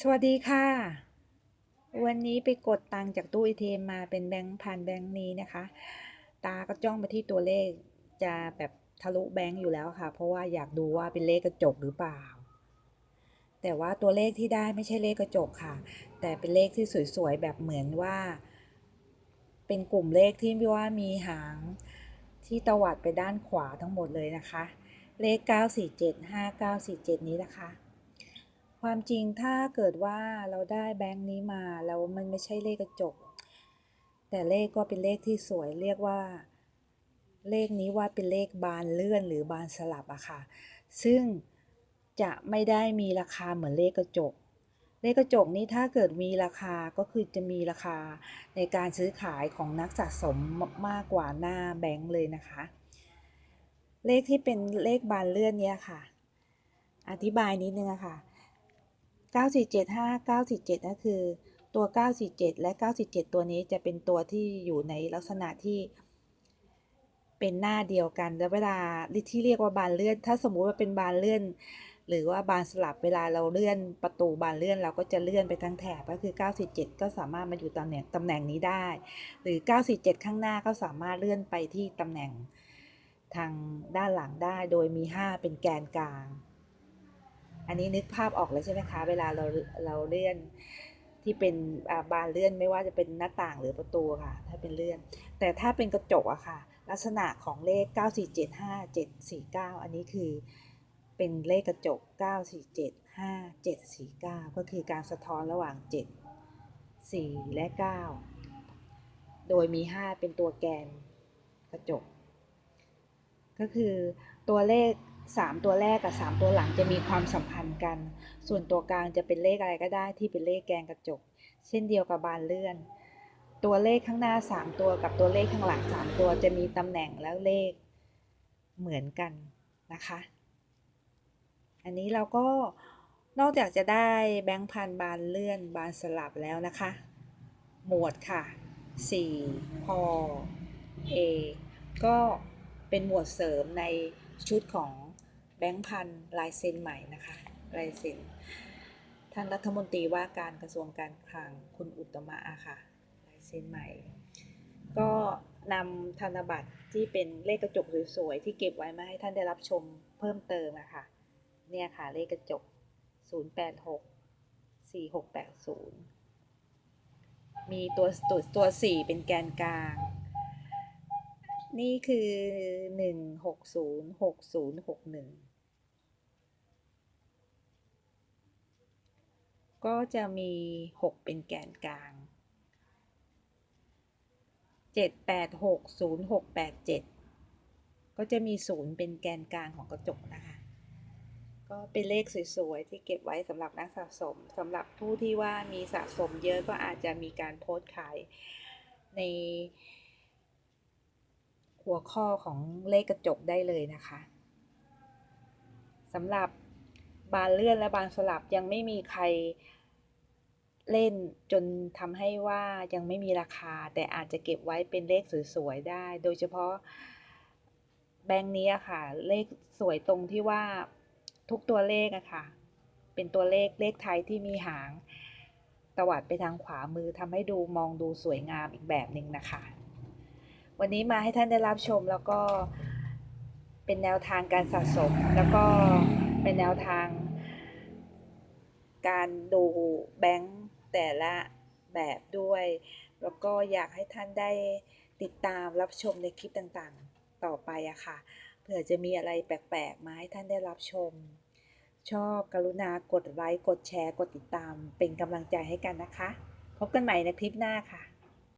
สวัสดีค่ะ วันนี้ไปกดตังจากตู้ ATM มมาเป็นแบงค์พันแบงค์นี้นะคะ ตาก็จ้องไปที่ตัวเลขจะแบบทะลุแบงค์อยู่แล้วค่ะ เพราะว่าอยากดูว่าเป็นเลขกระจกหรือเปล่า แต่ว่าตัวเลขที่ได้ไม่ใช่เลขกระจกค่ะ แต่เป็นเลขที่สวยๆแบบเหมือนว่า เป็นกลุ่มเลขที่ว่ามีหางที่ตวัดไปด้านขวาทั้งหมดเลยนะคะ เลข 947 5947 นี้นะคะ ความจริงถ้าเกิดว่าเราได้แบงค์นี้มาแล้วมันไม่ใช่เลขกระจก แต่เลขก็เป็นเลขที่สวยเรียกว่า เลขนี้ว่าเป็นเลขบานเลื่อนหรือบานสลับอะค่ะ ซึ่งจะไม่ได้มีราคาเหมือนเลขกระจก เลขกระจกนี้ถ้าเกิดมีราคาก็คือจะมีราคาในการซื้อขายของนักสะสมมากกว่าหน้าแบงค์เลยนะคะ เลขที่เป็นเลขบานเลื่อนเนี้ยค่ะ อธิบายนิดนึงอะค่ะ 9475 947ก็คือตัว 947 และ 947 ตัวนี้จะเป็นตัวที่อยู่ในลักษณะที่ เป็นหน้าเดียวกัน แล้วเวลาที่เรียกว่าบานเลื่อน ถ้าสมมุติว่าเป็นบานเลื่อน หรือว่าบานสลับเวลาเราเลื่อนประตูบานเลื่อนเราก็จะเลื่อนไปทั้งแถบก็คือ 947 ก็สามารถมาอยู่ตำแหน่งตำแหน่งนี้ได้ หรือ 947 ข้างหน้าก็สามารถเลื่อนไปที่ตำแหน่งทางด้านหลังได้ โดยมี 5 เป็นแกนกลาง อันนี้นึกภาพออกเลยใช่ไหมคะ เวลาเราเราเลื่อนที่เป็นบานเลื่อนไม่ว่าจะเป็นหน้าต่างหรือประตูค่ะ ถ้าเป็นเลื่อน แต่ถ้าเป็นกระจกอะค่ะ ลักษณะของเลข 9475749 อันนี้คือเป็นเลขกระจก 9475749 ก็คือการสะท้อนระหว่าง 7 4 และ 9 โดยมี 5 เป็นตัวแกนกระจก ก็คือตัวเลข 3 ตัวแรกกับ 3 ตัวหลังจะมีความสัมพันธ์กัน ส่วนตัวกลางจะเป็นเลขอะไรก็ได้ที่เป็นเลขแกนกระจก เช่นเดียวกับบานเลื่อน ตัวเลขข้างหน้า 3 ตัวกับตัวเลขข้างหลัง 3 ตัวจะมีตำแหน่งแล้วเลขเหมือนกันนะคะ อันนี้เราก็นอกจากจะได้แบงค์พันบานเลื่อนบานสลับแล้วนะคะ หมวดค่ะ 4 พอ A ก็เป็นหมวดเสริมในชุดของ แบงค์พันลายเซ็นใหม่นะคะลายเซ็นท่านรัฐมนตรีว่าการกระทรวงการคลังคุณอุตมะอะค่ะลายเซ็นใหม่ ก็นำธนบัตรที่เป็นเลขกระจกสวยๆที่เก็บไว้มาให้ท่านได้รับชมเพิ่มเติมอะค่ะเนี่ยค่ะเลขกระจก 086 4680 มีตัวตัวตัว 4 เป็นแกนกลาง นี่คือ 1606061 ก็จะมีหกเป็นแกนกลางเจ็ดแปดหกศูนย์หกแปดเจ็ดก็จะมีศูนย์เป็นแกนกลางของกระจกนะคะ ก็เป็นเลขสวยๆ ที่เก็บไว้สำหรับนักสะสมสำหรับผู้ที่ว่ามีสะสมเยอะก็อาจจะมีการโพสต์ขายในหัวข้อของเลขกระจกได้เลยนะคะสำหรับบานเลื่อนและบานสลับยังไม่มีใคร เล่นจนทำให้ว่ายังไม่มีราคา แต่อาจจะเก็บไว้เป็นเลขสวยๆได้ โดยเฉพาะแบงค์นี้อะค่ะ เลขสวยตรงที่ว่าทุกตัวเลขอะค่ะ เป็นตัวเลขเลขไทยที่มีหางตวัดไปทางขวามือทำให้ดูมองดูสวยงามอีกแบบหนึ่งนะคะ วันนี้มาให้ท่านได้รับชมแล้วก็เป็นแนวทางการสะสม แล้วก็เป็นแนวทางการดูแบงค์ แต่ละแบบด้วย แล้วก็อยากให้ท่านได้ติดตามรับชมในคลิปต่างๆต่อไปอะค่ะ เผื่อจะมีอะไรแปลกๆมาให้ท่านได้รับชม ชอบกรุณากดไลค์ กดแชร์ กดติดตาม เป็นกำลังใจให้กันนะคะ พบกันใหม่ในคลิปหน้าค่ะ